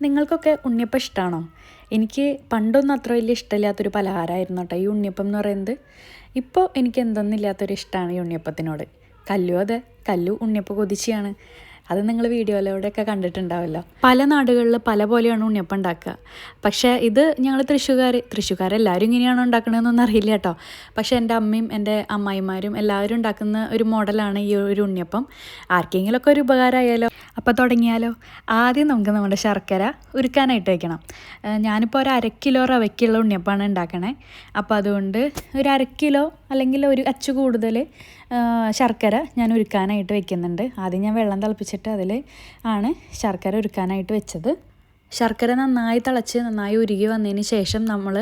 നിങ്ങൾക്കൊക്കെ ഉണ്ണിയപ്പം ഇഷ്ടമാണോ എനിക്ക് പണ്ടൊന്നും അത്ര വലിയ ഇഷ്ടമില്ലാത്തൊരു പലഹാരമായിരുന്നു കേട്ടോ ഈ ഉണ്ണിയപ്പം എന്ന് പറയുന്നത്. ഇപ്പോൾ എനിക്ക് എന്തെന്നില്ലാത്തൊരു ഇഷ്ടമാണ് ഈ ഉണ്ണിയപ്പത്തിനോട്. കല്ലു അതെ. കല്ലു ഉണ്ണിയപ്പം കൊതിച്ചിയാണ് അത് നിങ്ങൾ വീഡിയോയിലൂടെയൊക്കെ കണ്ടിട്ടുണ്ടാവല്ലോ പല നാടുകളിൽ പല പോലെയാണ് ഉണ്ണിയപ്പം ഉണ്ടാക്കുക. പക്ഷേ ഇത് ഞങ്ങൾ തൃശ്ശൂർക്കാർ തൃശ്ശൂക്കാരെല്ലാവരും ഇങ്ങനെയാണോ ഉണ്ടാക്കണതെന്നൊന്നും അറിയില്ല കേട്ടോ. പക്ഷേ എന്റെ അമ്മയും എന്റെ അമ്മായിമാരും എല്ലാവരും ഉണ്ടാക്കുന്ന ഒരു മോഡലാണ് ഈ ഒരു ഉണ്ണിയപ്പം. ആർക്കെങ്കിലുമൊക്കെ ഒരു ഉപകാരമായാലോ? അപ്പോൾ തുടങ്ങിയാലോ ആദ്യം നമുക്ക് നമ്മുടെ ശർക്കര ഉരുക്കാനായിട്ട് വയ്ക്കണം ഞാനിപ്പോൾ ഒരു അര കിലോ റവയ്ക്കുള്ള ഉണ്ടാക്കണേ. അപ്പോൾ അതുകൊണ്ട് ഒരു അര കിലോ അല്ലെങ്കിൽ ഒരു അച്ചു കൂടുതൽ ശർക്കര ഞാൻ ഉരുക്കാനായിട്ട് വെക്കുന്നുണ്ട്. ആദ്യം ഞാൻ വെള്ളം തിളപ്പിച്ചിട്ട് അതിൽ ആണ് ശർക്കര ഉരുക്കാനായിട്ട് വെച്ചത്. ശർക്കര നന്നായി തിളച്ച് നന്നായി ഉരുകി വന്നതിന് ശേഷം നമ്മൾ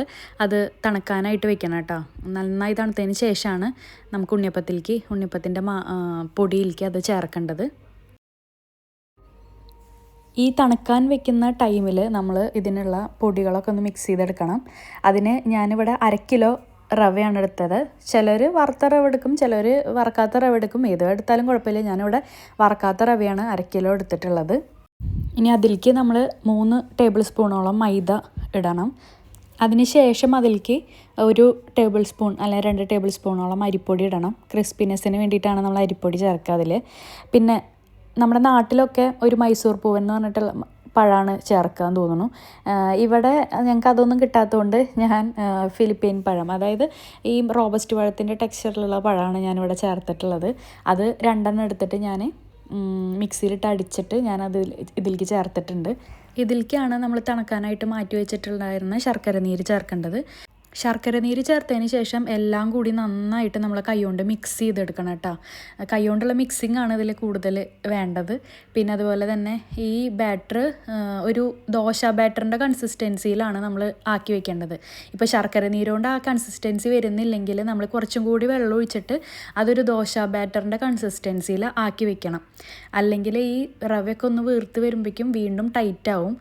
അത് തണുക്കാനായിട്ട് വെക്കണം കേട്ടോ. നന്നായി തണുത്തതിന് ശേഷമാണ് നമുക്ക് ഉണ്ണിയപ്പത്തിലേക്ക് ഉണ്ണിയപ്പത്തിന്റെ പൊടിയിലേക്ക് അത് ചേർക്കേണ്ടത്. ഈ തണുക്കാൻ വെക്കുന്ന ടൈമിൽ നമ്മൾ ഇതിനുള്ള പൊടികളൊക്കെ ഒന്ന് മിക്സ് ചെയ്തെടുക്കണം. അതിന് ഞാനിവിടെ അര കിലോ റവയാണ് എടുത്തത്. ചിലർ വറുത്ത റവ എടുക്കും ചിലർ വറക്കാത്ത റവ എടുക്കും. ഏത് എടുത്താലും കുഴപ്പമില്ല. ഞാനിവിടെ വറക്കാത്ത റവയാണ് അര കിലോ എടുത്തിട്ടുള്ളത്. ഇനി അതിലേക്ക് നമ്മൾ മൂന്ന് ടേബിൾ സ്പൂണോളം മൈദ ഇടണം. അതിനുശേഷം അതിലേക്ക് ഒരു ടേബിൾ സ്പൂൺ അല്ലെങ്കിൽ രണ്ട് ടേബിൾ സ്പൂണോളം അരിപ്പൊടി ഇടണം. ക്രിസ്പിനെസ്സിന് വേണ്ടിയിട്ടാണ് നമ്മൾ അരിപ്പൊടി ചേർക്കുക അതിൽ പിന്നെ നമ്മുടെ നാട്ടിലൊക്കെ ഒരു മൈസൂർ പൂവൻ എന്ന് പറഞ്ഞിട്ടുള്ള പഴമാണ് ചേർക്കാൻ തോന്നുന്നു. ഇവിടെ ഞങ്ങൾക്ക് അതൊന്നും കിട്ടാത്തതുകൊണ്ട് ഞാൻ ഫിലിപ്പീൻ പഴം. അതായത് ഈ റോബസ്റ്റ് പഴത്തിന്റെ ടെക്സ്ചറിലുള്ള പഴമാണ് ഞാനിവിടെ ചേർത്തിട്ടുള്ളത്. അത് രണ്ടെണ്ണം എടുത്തിട്ട് ഞാൻ മിക്സിയിലിട്ട് അടിച്ചിട്ട് ഞാൻ അത് ഇതിലേക്ക് ചേർത്തിട്ടുണ്ട്. ഇതിലേക്കാണ് നമ്മൾ തണക്കാനായിട്ട് മാറ്റി വെച്ചിട്ടുണ്ടായിരുന്ന ശർക്കര നീര് ചേർക്കേണ്ടത്. ശർക്കര നീര് ചേർത്തതിന് ശേഷം എല്ലാം കൂടി നന്നായിട്ട് നമ്മൾ കൈകൊണ്ട് മിക്സ് ചെയ്തെടുക്കണം കേട്ടോ. കൈകൊണ്ടുള്ള മിക്സിംഗ് ആണ് ഇതിൽ കൂടുതൽ വേണ്ടത്. പിന്നെ അതുപോലെ തന്നെ ഈ ബാറ്റർ ഒരു ദോശ ബാറ്ററിന്റെ കൺസിസ്റ്റൻസിയിലാണ് നമ്മൾ ആക്കി വെക്കേണ്ടത്. ഇപ്പോൾ ശർക്കര നീര് കൊണ്ട് ആ കൺസിസ്റ്റൻസി വരുന്നില്ലെങ്കിൽ നമ്മൾ കുറച്ചും കൂടി വെള്ളം ഒഴിച്ചിട്ട് അതൊരു ദോശ ബാറ്ററിന്റെ കൺസിസ്റ്റൻസിയിൽ ആക്കി വെക്കണം. അല്ലെങ്കിൽ ഈ റവയൊക്കെ ഒന്ന് വീർത്ത് വരുമ്പോഴേക്കും വീണ്ടും ടൈറ്റ് ആവും.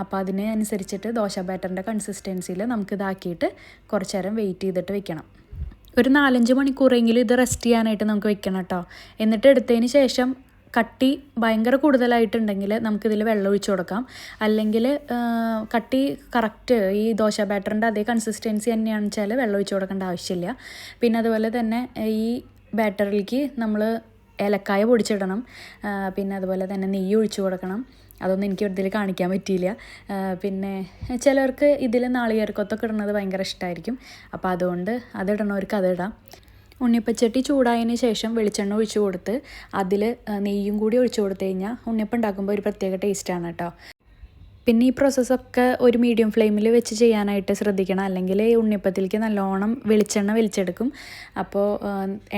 അപ്പോൾ അതിനനുസരിച്ചിട്ട് ദോശ ബാറ്ററിന്റെ കൺസിസ്റ്റൻസിയിൽ നമുക്ക് ഇതാക്കിയിട്ട് കുറച്ച് നേരം വെയിറ്റ് ചെയ്തിട്ട് വെക്കണം. ഒരു നാലഞ്ച് മണിക്കൂറെങ്കിലും ഇത് റെസ്റ്റ് ചെയ്യാനായിട്ട് നമുക്ക് വെക്കണം കേട്ടോ എന്നിട്ട് എടുത്തതിന് ശേഷം കട്ടി ഭയങ്കര കൂടുതലായിട്ടുണ്ടെങ്കിൽ നമുക്കിതിൽ വെള്ളം ഒഴിച്ചു കൊടുക്കാം. അല്ലെങ്കിൽ കട്ടി കറക്റ്റ് ഈ ദോശ ബാറ്ററിന്റെ അതേ കൺസിസ്റ്റൻസി തന്നെയാണെന്ന് വെച്ചാൽ വെള്ളം ഒഴിച്ചു കൊടുക്കേണ്ട ആവശ്യമില്ല. പിന്നെ അതുപോലെ തന്നെ ഈ ബാറ്ററിലേക്ക് നമ്മൾ ഏലക്കായ പൊടിച്ചിടണം. പിന്നെ അതുപോലെ തന്നെ നെയ്യ് ഒഴിച്ചു കൊടുക്കണം. അതൊന്നും എനിക്ക് ഇതിൽ കാണിക്കാൻ പറ്റിയില്ല. പിന്നെ ചിലർക്ക് ഇതിൽ നാളികേരക്കൊത്തൊക്കെ ഇടുന്നത് ഭയങ്കര ഇഷ്ടമായിരിക്കും അപ്പോൾ അതുകൊണ്ട് അതിടണവർക്ക് അതിടാം ഉണ്ണിയപ്പച്ചട്ടി ചൂടായതിന് ശേഷം വെളിച്ചെണ്ണ ഒഴിച്ചു കൊടുത്ത് അതിൽ നെയ്യും കൂടി ഒഴിച്ചു കൊടുത്തു കഴിഞ്ഞാൽ ഉണ്ണിയപ്പം ഉണ്ടാക്കുമ്പോൾ ഒരു പ്രത്യേക ടേസ്റ്റാണ് കേട്ടോ പിന്നെ ഈ പ്രോസസ്സൊക്കെ ഒരു മീഡിയം ഫ്ലെയിമിൽ വെച്ച് ചെയ്യാനായിട്ട് ശ്രദ്ധിക്കണം. അല്ലെങ്കിൽ ഈ ഉണ്ണിയപ്പത്തിലേക്ക് നല്ലോണം വെളിച്ചെണ്ണ വലിച്ചെടുക്കും. അപ്പോൾ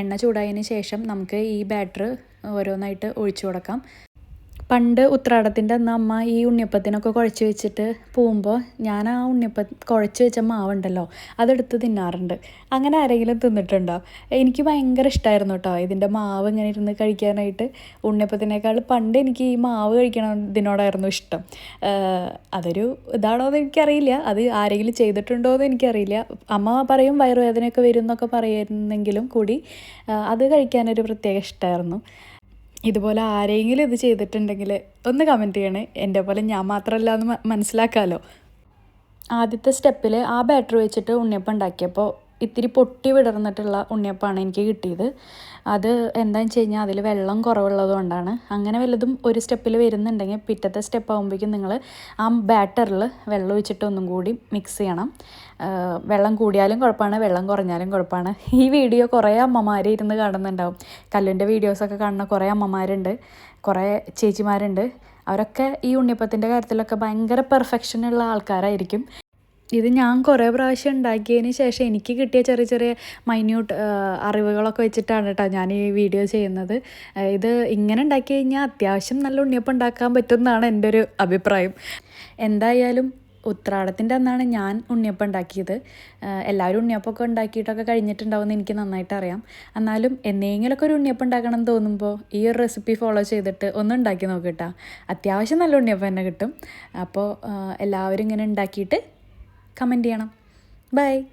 എണ്ണ ചൂടായതിന് ശേഷം നമുക്ക് ഈ ബാറ്റർ ഓരോന്നായിട്ട് ഒഴിച്ചു കൊടുക്കാം. പണ്ട് ഉത്രാടത്തിന്റെ അന്ന് അമ്മ ഈ ഉണ്ണിയപ്പത്തിനൊക്കെ കുഴച്ച് വെച്ചിട്ട് പോകുമ്പോൾ ഞാൻ ആ ഉണ്ണിയപ്പ കുഴച്ച് വെച്ച മാവുണ്ടല്ലോ അതെടുത്ത് തിന്നാറുണ്ട്. അങ്ങനെ ആരെങ്കിലും തിന്നിട്ടുണ്ടോ? എനിക്ക് ഭയങ്കര ഇഷ്ടമായിരുന്നു കേട്ടോ ഇതിന്റെ മാവ് ഇങ്ങനെ ഇരുന്ന് കഴിക്കാനായിട്ട്. ഉണ്ണിയപ്പത്തിനേക്കാൾ പണ്ട് എനിക്ക് ഈ മാവ് കഴിക്കണതിനോടായിരുന്നു ഇഷ്ടം. അതൊരു ഇതാണോ എന്ന് എനിക്കറിയില്ല. അത് ആരെങ്കിലും ചെയ്തിട്ടുണ്ടോ എന്ന് എനിക്കറിയില്ല. അമ്മ പറയും വയറുവേദനയൊക്കെ വരും എന്നൊക്കെ പറയുന്നെങ്കിലും കൂടി അത് കഴിക്കാനൊരു പ്രത്യേക ഇഷ്ടമായിരുന്നു ഇതുപോലെ ആരെങ്കിലും ഇത് ചെയ്തിട്ടുണ്ടെങ്കിൽ ഒന്ന് കമന്റ് ചെയ്യണേ. എന്റെ പോലെ ഞാൻ മാത്രമല്ല എന്ന് മനസ്സിലാക്കാമല്ലോ ആദ്യത്തെ സ്റ്റെപ്പിൽ ആ ബാറ്റർ വെച്ചിട്ട് ഉണ്ണിയപ്പം ഉണ്ടാക്കിയപ്പോൾ ഇത്തിരി പൊട്ടി വിടർന്നിട്ടുള്ള ഉണ്ണിയപ്പമാണ് എനിക്ക് കിട്ടിയത്. അത് എന്താണെന്ന് വെച്ച് കഴിഞ്ഞാൽ അതിൽ വെള്ളം കുറവുള്ളത് കൊണ്ടാണ്. അങ്ങനെ വല്ലതും ഒരു സ്റ്റെപ്പിൽ വരുന്നുണ്ടെങ്കിൽ പിറ്റത്തെ സ്റ്റെപ്പ് ആകുമ്പോഴേക്കും നിങ്ങൾ ആ ബാറ്ററിൽ വെള്ളം ഒഴിച്ചിട്ട് ഒന്നും കൂടി മിക്സ് ചെയ്യണം. വെള്ളം കൂടിയാലും കുഴപ്പമാണ് വെള്ളം കുറഞ്ഞാലും കുഴപ്പമാണ്. ഈ വീഡിയോ കുറേ അമ്മമാർ ഇരുന്ന് കാണുന്നുണ്ടാവും. കല്ലിന്റെ വീഡിയോസൊക്കെ കാണുന്ന കുറേ അമ്മമാരുണ്ട് കുറേ ചേച്ചിമാരുണ്ട്. അവരൊക്കെ ഈ ഉണ്ണിയപ്പത്തിന്റെ കാര്യത്തിലൊക്കെ ഭയങ്കര പെർഫെക്ഷനുള്ള ആൾക്കാരായിരിക്കും. ഇത് ഞാൻ കുറേ പ്രാവശ്യം ഉണ്ടാക്കിയതിന് ശേഷം എനിക്ക് കിട്ടിയ ചെറിയ ചെറിയ മൈന്യൂട്ട് അറിവുകളൊക്കെ വെച്ചിട്ടാണ് കേട്ടോ ഞാൻ ഈ വീഡിയോ ചെയ്യുന്നത്. ഇത് ഇങ്ങനെ ഉണ്ടാക്കി കഴിഞ്ഞാൽ അത്യാവശ്യം നല്ല ഉണ്ണിയപ്പം ഉണ്ടാക്കാൻ പറ്റുമെന്നാണ് എന്റെ ഒരു അഭിപ്രായം. എന്തായാലും ഉത്രാടത്തിന്റെ അന്നാണ് ഞാൻ ഉണ്ണിയപ്പം ഉണ്ടാക്കിയത്. എല്ലാവരും ഉണ്ണിയപ്പമൊക്കെ ഉണ്ടാക്കിയിട്ടൊക്കെ കഴിഞ്ഞിട്ടുണ്ടാവുമെന്ന് എനിക്ക് നന്നായിട്ട് അറിയാം. എന്നാലും എന്തെങ്കിലുമൊക്കെ ഒരു ഉണ്ണിയപ്പം ഉണ്ടാക്കണം എന്ന് തോന്നുമ്പോൾ ഈ ഒരു റെസിപ്പി ഫോളോ ചെയ്തിട്ട് ഒന്ന് ഉണ്ടാക്കി നോക്കിട്ടാ അത്യാവശ്യം നല്ല ഉണ്ണിയപ്പം തന്നെ കിട്ടും. അപ്പോൾ എല്ലാവരും ഇങ്ങനെ ഉണ്ടാക്കിയിട്ട് കമന്റ് ചെയ്യണം. ബൈ